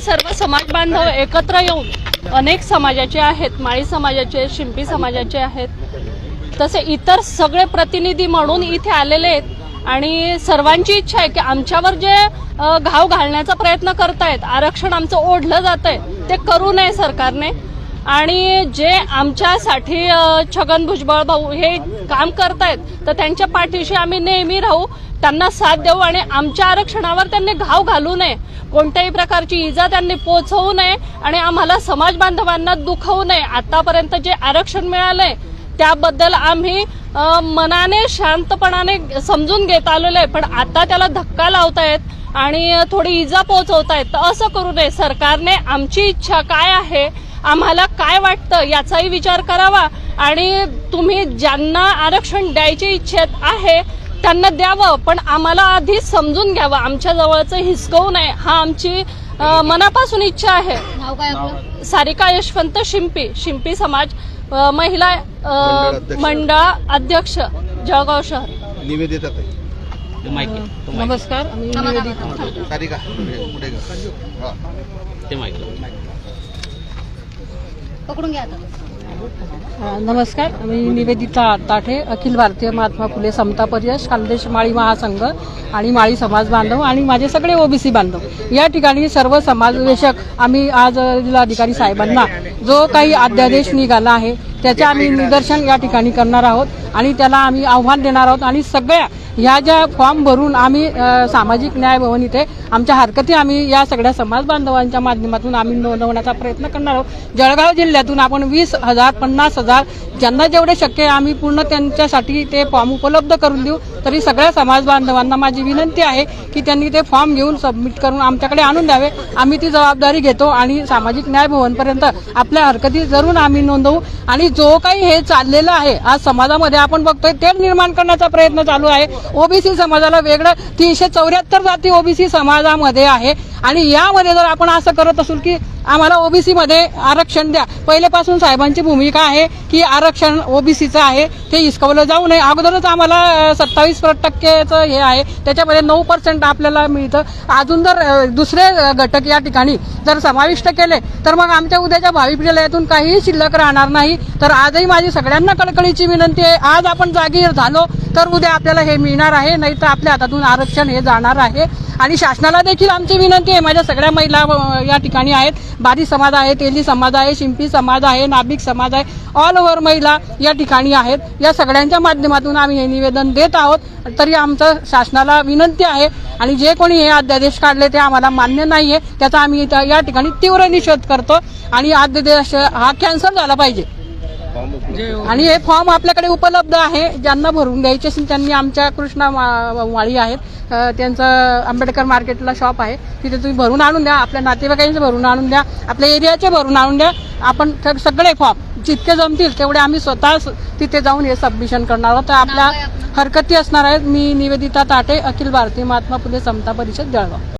सर्व समाज बांधव एकत्र येऊन अनेक समाजाचे आहेत माळी समाजाचे शिंपी समाजाचे आहेत. तसे इतर सगळे प्रतिनिधी म्हणून इथे आलेले आहेत आणि सर्वांची इच्छा आहे की आमच्यावर जे घाव घालण्याचा प्रयत्न करतायत आरक्षण आमचं ओढलं जात आहे ते करू नये सरकारने. आणि जे आमच्यासाठी छगन भुजबळ भाऊ हे काम करतायत तर त्यांच्या पाठीशी आम्ही नेहमी राहू. त्यांना साथ देऊ आणि आमच्या आरक्षणावर त्यांनी घाव घालू नये. कोणत्याही प्रकारची इजा त्यांनी पोचवू नये आणि आम्हाला समाज बांधवांना दुखवू नये. आतापर्यंत जे आरक्षण मिळालंय त्याबद्दल आम्ही मनाने शांतपणाने समजून घेत आलेलो आहे. पण आता त्याला धक्का लावतायत आणि थोडी इजा पोहोचवतायत तर असं करू नये. सरकारने आमची इच्छा काय आहे आम्हाला काय वाटतं याचाही विचार करावा आणि तुम्ही ज्यांना आरक्षण द्यायची इच्छेत आहे त्यांना द्यावं पण आम्हाला आधी समजून घ्यावं. आमच्या जवळचं हिसकवू नये हा आमची मनापासून इच्छा आहे. नाव काय आपलं? सारिका यशवंत शिंपी शिंपी समाज महिला. मंडळ अध्यक्ष. जळगाव शहर. निवेदिता नमस्कार मी थांबा, थांबा, निवेदिता थांबा. सारिका पुढे पुढे गा. हा. ते माईक पकडून घ्या नमस्कार. मी निवेदिता ताठे अखिल भारतीय महात्मा फुले समता परिषद खानदेश माळी महासंघ आणि माळी समाज बांधव आणि माझे सगळे ओबीसी बांधव. या ठिकाणी सर्व समाजवेशक आम्ही आज जिल्हाधिकारी साहेबांना जो काही अध्यादेश निघाला आहे त्याचे आम्ही निदर्शन या ठिकाणी करणार आहोत आणि त्याला आम्ही आव्हान देणार आहोत आणि सगळ्या ह्या ज्या फॉर्म भरून आम्ही सामाजिक न्याय भवन इथे आमच्या हरकती आम्ही या सगळ्या समाज बांधवांच्या माध्यमातून आम्ही नोंदवण्याचा प्रयत्न करणार आहोत. जळगाव जिल्ह्यातून आपण वीस हजार पन्नास हजार ज्यांना जेवढे शक्य आहे आम्ही पूर्ण त्यांच्यासाठी ते फॉर्म उपलब्ध करून देऊ. तरी सगळ्या समाज बांधवांना माझी विनंती आहे की त्यांनी ते फॉर्म घेऊन सबमिट करून आमच्याकडे आणून द्यावे. आम्ही ती जबाबदारी घेतो आणि सामाजिक न्याय भवनपर्यंत आपल्या हरकती जरूर आम्ही नोंदवू. आणि जो काही हे चाललेलं आहे आज समाजामध्ये आपण बघतोय ते निर्माण करण्याचा प्रयत्न चालू आहे. ओबीसी समाजाला वेगळं तीनशे चौऱ्याहत्तर जाती ओबीसी समाजामध्ये आहे. आणि यामध्ये जर आपण असं करत असू की आम्हाला ओबीसीमध्ये आरक्षण द्या. पहिल्यापासून साहेबांची भूमिका आहे की आरक्षण ओबीसीचं आहे ते हिसकवलं जाऊ नये. अगोदरच आम्हाला सत्तावीस टक्केचं हे आहे. त्याच्यामध्ये नऊ पर्सेंट आपल्याला मिळतं. अजून जर दुसरे घटक या ठिकाणी जर समाविष्ट केले तर मग आमच्या उद्याच्या भावी पिढीला यातून काहीही शिल्लक राहणार नाही. तर आजही माझी सगळ्यांना कळकळीची विनंती आहे. आज आपण जागीर झालो तर उद्या आपल्याला हे मिळणार आहे. नाही तर आपल्या हातातून आरक्षण हे जाणार आहे. आणि शासनाला देखील आमची विनंती आहे. माझ्या सगळ्या महिला या ठिकाणी आहेत. बारी समाज आहे तेली समाज आहे शिंपी समाज आहे नाभिक समाज आहे ऑल ओव्हर महिला या ठिकाणी आहेत. या सगळ्यांच्या माध्यमातून आम्ही हे निवेदन देत आहोत. तरी आमचं शासनाला विनंती आहे आणि जे कोणी हे अध्यादेश काढले ते आम्हाला मान्य नाही आहे त्याचा आम्ही या ठिकाणी तीव्र निषेध करतो आणि अध्यादेश हा कॅन्सल झाला पाहिजे. आणि हे फॉर्म आपल्याकडे उपलब्ध आहे. ज्यांना भरून द्यायचे असेल त्यांनी आमच्या कृष्णा माळी आहेत. त्यांचं आंबेडकर मार्केटला शॉप आहे. तिथे तुम्ही भरून आणून द्या. आपल्या नातेवाईकांचे भरून आणून द्या. आपल्या एरियाचे भरून आणून द्या. आपण सग- सगळे फॉर्म जितके जमतील तेवढे आम्ही स्वतः तिथे जाऊन हे सबमिशन करणार आहोत. तर आपल्या? हरकती असणार आहेत. मी निवेदिता ताटे अखिल भारतीय महात्मा फुले समता परिषद जळगाव.